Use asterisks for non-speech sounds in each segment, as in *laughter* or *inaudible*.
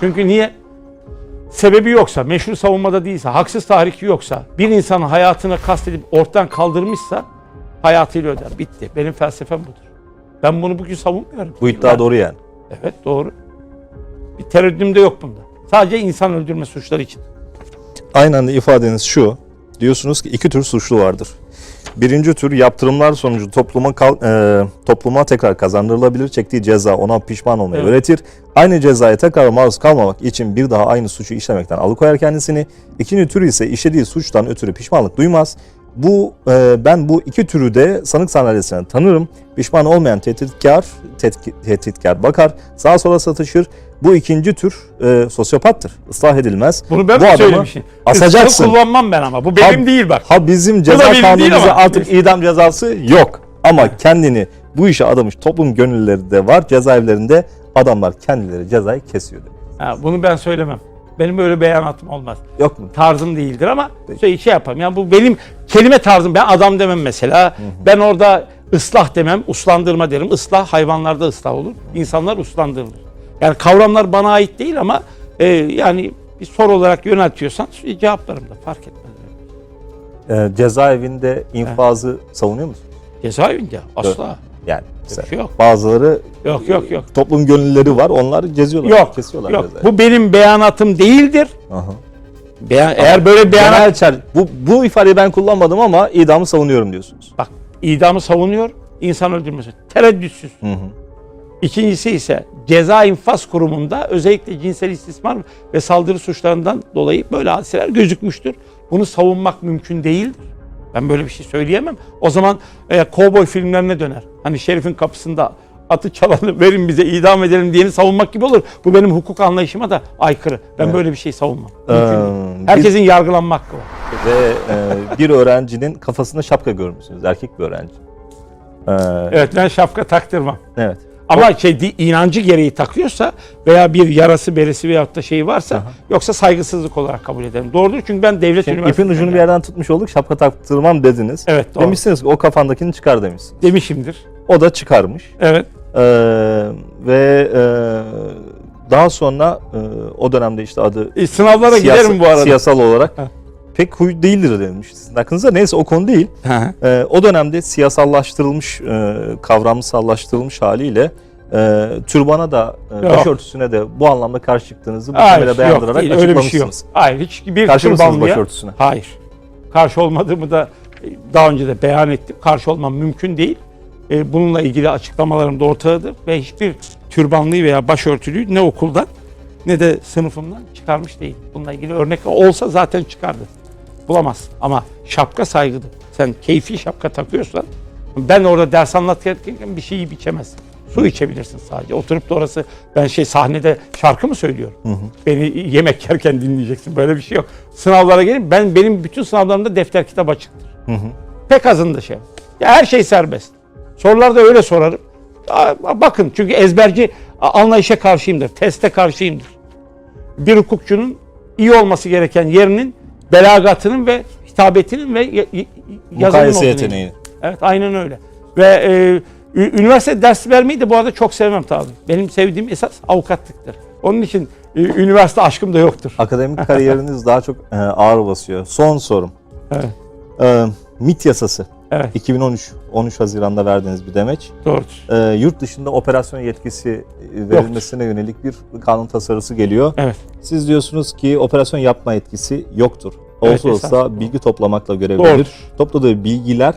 Çünkü niye? Sebebi yoksa, meşru savunmada değilse, haksız tahriki yoksa, bir insanın hayatına kastedip ortadan kaldırmışsa hayatıyla öder. Bitti. Benim felsefem budur. Ben bunu bugün savunmuyorum. Bu iddia doğru yani. Evet doğru. Bir tereddütüm de yok bunda. Sadece insan öldürme suçları için. Aynen de ifadeniz şu. Diyorsunuz ki iki tür suçlu vardır. Birinci tür yaptırımlar sonucu topluma kal- e, topluma tekrar kazandırılabilir. Çektiği ceza ona pişman olmayı Evet. öğretir. Aynı cezaya tekrar maruz kalmamak için bir daha aynı suçu işlemekten alıkoyar kendisini. İkinci tür ise işlediği suçtan ötürü pişmanlık duymaz. Bu e, ben bu iki türü de sanık sandalyesine tanırım. Pişman olmayan tehditkar, tetki- tehditkar bakar, sağa sola satışır. Bu ikinci tür e, sosyopattır. Islah edilmez. Bunu ben bu mi söylemişim? asacaksın. Kısmı kullanmam ben ama. Bu benim Ha- değil bak. Ha bizim ceza kanunumuzda artık idam cezası yok. Ama kendini bu işe adamış toplum gönüllüleri de var. Cezaevlerinde adamlar kendileri cezayı kesiyor. demek. Ha, bunu ben söylemem. Benim böyle beyanatım olmaz. Yok mu? Tarzım değildir ama şey, şey yapayım. Yani bu benim kelime tarzım. Ben adam demem mesela. Ben orada ıslah demem, uslandırma derim. Islah hayvanlarda ıslah olur. İnsanlar uslandırılır. Yani kavramlar bana ait değil ama e, yani bir soru olarak yöneltiyorsan cevaplarım da fark etmez. Ee, cezaevinde infazı savunuyor musun? Cezaevinde asla. Yani mesela şey yok. bazıları Yok yok yok. toplum gönüllüleri var. Onlar geziyorlar, Yok. kesiyorlar Yok. cezaevinde. Bu benim beyanatım değildir. Aha. Beyan, eğer böyle beyanat Genel çer- bu, bu ifadeyi ben kullanmadım ama idamı savunuyorum diyorsunuz. bak idamı savunuyor, insan öldürmesi tereddütsüz. Hı hı. İkincisi ise ceza infaz kurumunda özellikle cinsel istismar ve saldırı suçlarından dolayı böyle hadiseler gözükmüştür. Bunu savunmak mümkün değildir. Ben böyle bir şey söyleyemem. O zaman e, kovboy filmlerine döner. Hani şerifin kapısında atı çalanı verin bize idam edelim diyeni savunmak gibi olur. Bu benim hukuk anlayışıma da aykırı. Ben Evet. böyle bir şey savunmam. Ee, Herkesin yargılanma hakkı var. Ve e, bir öğrencinin kafasında şapka görmüşsünüz. Erkek bir öğrenci. Ee, Evet ben şapka taktırmam. evet. Ama şey inancı gereği takıyorsa veya bir yarası beresi veyahut da şeyi varsa yoksa saygısızlık olarak kabul ederim. Doğrudur çünkü ben devlet Şimdi ipin üniversitesinden ucunu bir geldim. yerden tutmuş olduk. Şapka taktırmam dediniz. Evet doğru. Demişsiniz ki o kafandakini çıkar demişsin. Demişimdir. O da çıkarmış. Evet. Ee, ve e, daha sonra e, o dönemde işte adı E, sınavlara siyasa- giderim bu arada. siyasal olarak Ha. pek huy değildir denilmiş sizin. Neyse o konu değil. Hı. Ee, o dönemde siyasallaştırılmış, e, kavramsallaştırılmış haliyle e, türbana da, e, Yok. başörtüsüne de bu anlamda karşı çıktığınızı bu Hayır, cümle yok dayandırarak değil, öyle bir şey yok. açıklamışsınız. Hayır, hiçbir Karşı mısınız türbanlıya- başörtüsüne? Hayır. Karşı olmadığımı da e, daha önce de beyan ettim. Karşı olmam mümkün değil. E, Bununla ilgili açıklamalarım da ortadadır ve hiçbir türbanlıyı veya başörtülüyü ne okuldan ne de sınıfımdan çıkarmış değil. Bununla ilgili örnek olsa zaten çıkardı. Bulamaz. Ama şapka saygıdır. Sen keyfi şapka takıyorsan ben orada ders anlatırken bir şeyi içemezsin. Su içebilirsin sadece. Oturup da orası ben şey sahnede şarkı mı söylüyorum? Beni yemek yerken dinleyeceksin. Böyle bir şey yok. Sınavlara gelin. Ben benim bütün sınavlarımda defter kitap açıktır. Pek azında şey. Ya her şey serbest. Sorularda öyle sorarım. Bakın çünkü ezberci anlayışa karşıyımdır. Teste karşıyımdır. Bir hukukçunun iyi olması gereken yerinin belagatının ve hitabetinin ve yazının Mukayese yeteneği. Evet aynen öyle. Ve e, üniversite ders vermeyi de bu arada çok sevmem tabii. Benim sevdiğim esas avukatlıktır. Onun için e, üniversite aşkım da yoktur. Akademik *laughs* kariyeriniz daha çok e, ağır basıyor. Son sorum. Evet. E, MIT yasası. Evet 2013 13 Haziran'da verdiğiniz bir demeç. doğrudur. E, yurt dışında operasyon yetkisi e, verilmesine yönelik bir kanun tasarısı geliyor. Evet. Siz diyorsunuz ki operasyon yapma yetkisi yoktur. Evet, Olsa olsa esasında. bilgi toplamakla görevlidir. Doğrudur. Topladığı bilgiler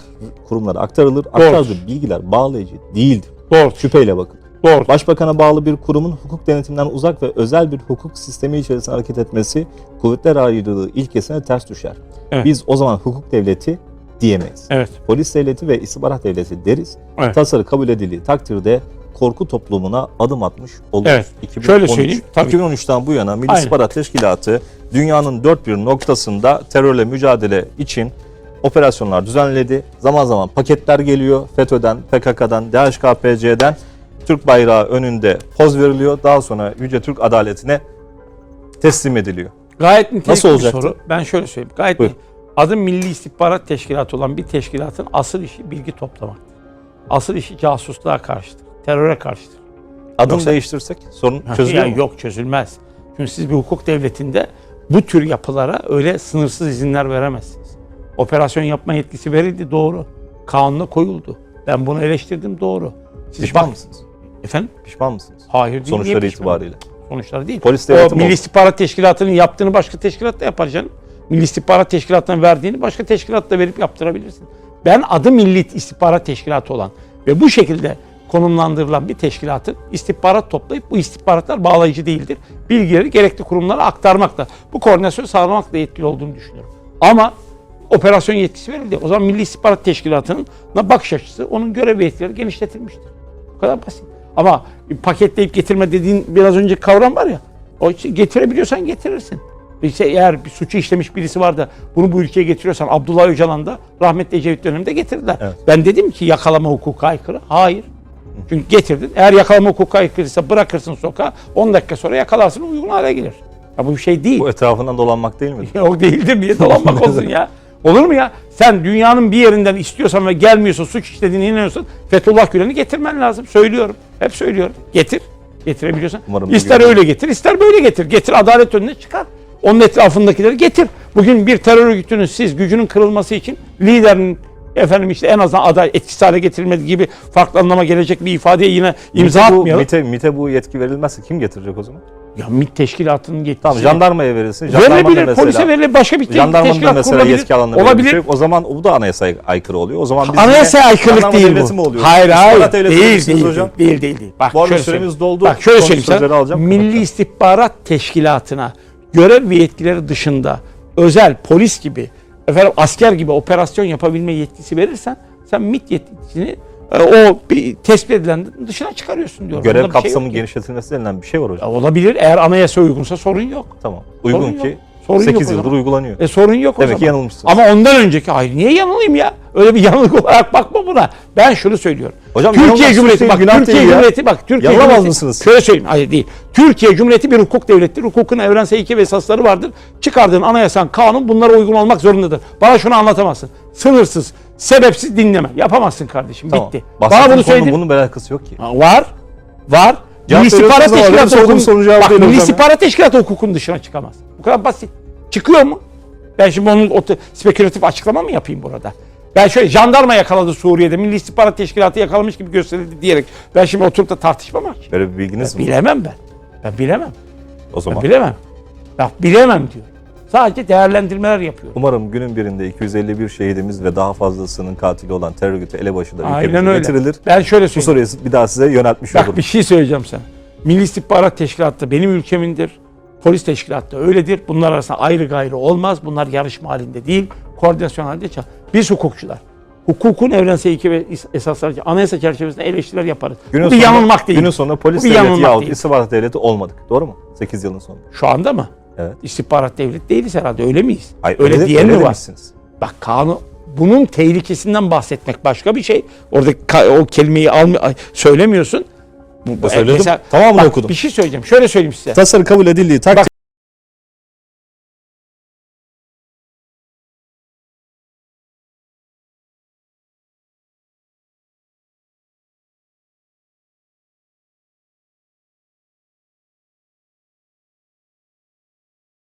kurumlara aktarılır. Aktardığı bilgiler bağlayıcı değildir. Doğrudur. Şüpheyle bakın. Doğru. Başbakana bağlı bir kurumun hukuk denetiminden uzak ve özel bir hukuk sistemi içerisinde hareket etmesi kuvvetler ayrılığı ilkesine ters düşer. Evet. Biz o zaman hukuk devleti diyemeyiz. Evet. Polis devleti ve istihbarat devleti deriz. Evet. Tasarı kabul edildiği takdirde korku toplumuna adım atmış olur. Evet. Şöyle söyleyeyim, tabii. 2013'ten bu yana Milli Aynen. İstihbarat Teşkilatı dünyanın dört bir noktasında terörle mücadele için operasyonlar düzenledi. Zaman zaman paketler geliyor. FETÖ'den, PKK'dan, DHKPC'den Türk bayrağı önünde poz veriliyor. Daha sonra Yüce Türk adaletine teslim ediliyor. Gayet nitelikli Nasıl bir olacaktı? soru. Ben şöyle söyleyeyim. Gayet Buyur. Adı Milli İstihbarat Teşkilatı olan bir teşkilatın asıl işi bilgi toplamaktır. Asıl işi casusluğa karşıdır. Teröre karşıdır. Adım Yoksa- değiştirsek sorun çözülüyor Yani mu? yok çözülmez. Çünkü siz bir hukuk devletinde bu tür yapılara öyle sınırsız izinler veremezsiniz. Operasyon yapma yetkisi verildi doğru. Kanuna koyuldu. Ben bunu eleştirdim doğru. Siz Pişman bak- mısınız? Efendim? Pişman mısınız? Hayır değil. Sonuçları itibariyle. Sonuçları değil. Polis o devleti mi Milli? İstihbarat Teşkilatı'nın yaptığını başka teşkilat da yapar canım. Milli İstihbarat Teşkilatı'nın verdiğini başka teşkilat da verip yaptırabilirsin. Ben adı Milli İstihbarat Teşkilatı olan ve bu şekilde konumlandırılan bir teşkilatın istihbarat toplayıp bu istihbaratlar bağlayıcı değildir. Bilgileri gerekli kurumlara aktarmakla, bu koordinasyonu sağlamakla yetkili olduğunu düşünüyorum. Ama operasyon yetkisi verildi. O zaman Milli İstihbarat Teşkilatı'nın bakış açısı, onun görev ve yetkileri genişletilmiştir. Bu kadar basit. Ama paketleyip getirme dediğin biraz önce kavram var ya. O getirebiliyorsan getirirsin. İşte eğer bir suçu işlemiş birisi var da bunu bu ülkeye getiriyorsan Abdullah Öcalan da rahmetli Ecevit döneminde getirdiler. Evet. Ben dedim ki yakalama hukuka aykırı. Hayır. Çünkü getirdin. Eğer yakalama hukuka aykırıysa bırakırsın sokağa 10 dakika sonra yakalarsın uygun hale gelir. Ya bu bir şey değil. Bu etrafından dolanmak değil mi? *laughs* O değildir niye dolanmak olsun ya? Olur mu ya? Sen dünyanın bir yerinden istiyorsan ve gelmiyorsa suç işlediğine inanıyorsan Fethullah Gülen'i getirmen lazım. Söylüyorum. Hep söylüyorum. Getir. Getirebiliyorsan. Umarım ister öyle getir, ister böyle getir. Getir adalet önüne çıkar. Onun etrafındakileri getir. Bugün bir terör örgütünün siz gücünün kırılması için liderinin efendim işte en azından aday etkisiz hale getirilmedi gibi farklı anlama gelecek bir ifadeye yine imza MİT'e bu, atmayalım. MİT'e, MİT'e bu yetki verilmezse kim getirecek o zaman? Ya MİT teşkilatının yetkisi. Tamam jandarmaya verilsin. Jandarmanın da Verilebilir, mesela, polise verilir, başka bir jandarmanın da teşkilat mesela kurulabilir. yetki alanına Olabilir. şey. O zaman bu da anayasaya aykırı oluyor. O zaman biz Anayasaya aykırılık jandarma değil devleti mi bu. oluyoruz? Hayır hayır. Değil misiniz değil, hocam? değil değil değil. Bak Bu şöyle süremiz doldu. Bak şöyle söyleyeyim sana. Milli. İstihbarat Teşkilatı'na görev ve yetkileri dışında özel polis gibi efendim asker gibi operasyon yapabilme yetkisi verirsen sen MİT yetkisini e, o bir tespit edilen dışına çıkarıyorsun diyorum. Görev Bunda bir şey yok ki. genişletilmesi denilen bir şey var hocam. Ya Olabilir. Eğer anayasa uygunsa sorun yok. Tamam. Uygun Sorun ki yok. Sorun yok 8 o yıldır zaman. uygulanıyor. E sorun yok o Demek ki zaman. yanılmışsınız. Ama ondan önceki hayır niye yanılayım ya? Öyle bir yanılık *laughs* olarak bakma buna. Ben şunu söylüyorum. Hocam Türkiye Cumhuriyeti suç bak Türkiye ya. Cumhuriyeti bak Türkiye Cumhuriyeti. mısınız? Şöyle söyleyeyim hayır değil. Türkiye Cumhuriyeti bir hukuk devlettir. Hukukun evrensel ilke ve esasları vardır. Çıkardığın anayasan kanun bunlara uygun olmak zorundadır. Bana şunu anlatamazsın. Sınırsız, sebepsiz dinleme. Yapamazsın kardeşim. Tamam. Bitti. Bahsettiğim Bana bunu söyledin. bunun bir alakası yok ki. Ha, Var. Var. Milli benim Teşkilatı hukukun, bak, Milli Teşkilatı hukukun dışına çıkamaz. Bu kadar basit. Çıkıyor mu? Ben şimdi onun spekülatif açıklama mı yapayım burada? Ben şöyle jandarma yakaladı Suriye'de, Milli İstihbarat Teşkilatı yakalamış gibi gösterildi diyerek ben şimdi oturup da tartışmam ki. Böyle bir bilginiz mi? var? Bilemem ben. Ben bilemem. O zaman. Ben bilemem. Bak bilemem diyor. Sadece değerlendirmeler yapıyorum. Umarım günün birinde 251 şehidimiz ve daha fazlasının katili olan terör örgütü elebaşı da Aynen ülkemize öyle. getirilir. Ben şöyle Bu söyleyeyim. soruyu bir daha size yöneltmiş Bak olurum. bir şey söyleyeceğim sana. Milli İstihbarat Teşkilatı da benim ülkemindir. Polis Teşkilatı da öyledir. Bunlar arasında ayrı gayrı olmaz. Bunlar yarışma halinde değil. Koordinasyon halinde çalışır. Biz hukukçular. Hukukun evrensel ilke ve esasları anayasa çerçevesinde eleştiriler yaparız. Günün Bu bir yanılmak değil. Günün sonunda polis Bu bir devleti yahut istihbarat devleti olmadık. Doğru mu? 8 yılın sonunda. Şu anda mı? Evet. İstihbarat devlet değiliz herhalde. Öyle miyiz? Hayır, öyle, öyle, diyen öyle mi var? demişsiniz. Bak kanun bunun tehlikesinden bahsetmek başka bir şey. Orada o kelimeyi almı söylemiyorsun. Bu, söyledim. mesela- Tamamını bak, okudum. Bir şey söyleyeceğim. Şöyle söyleyeyim size. Tasarı kabul edildiği takdirde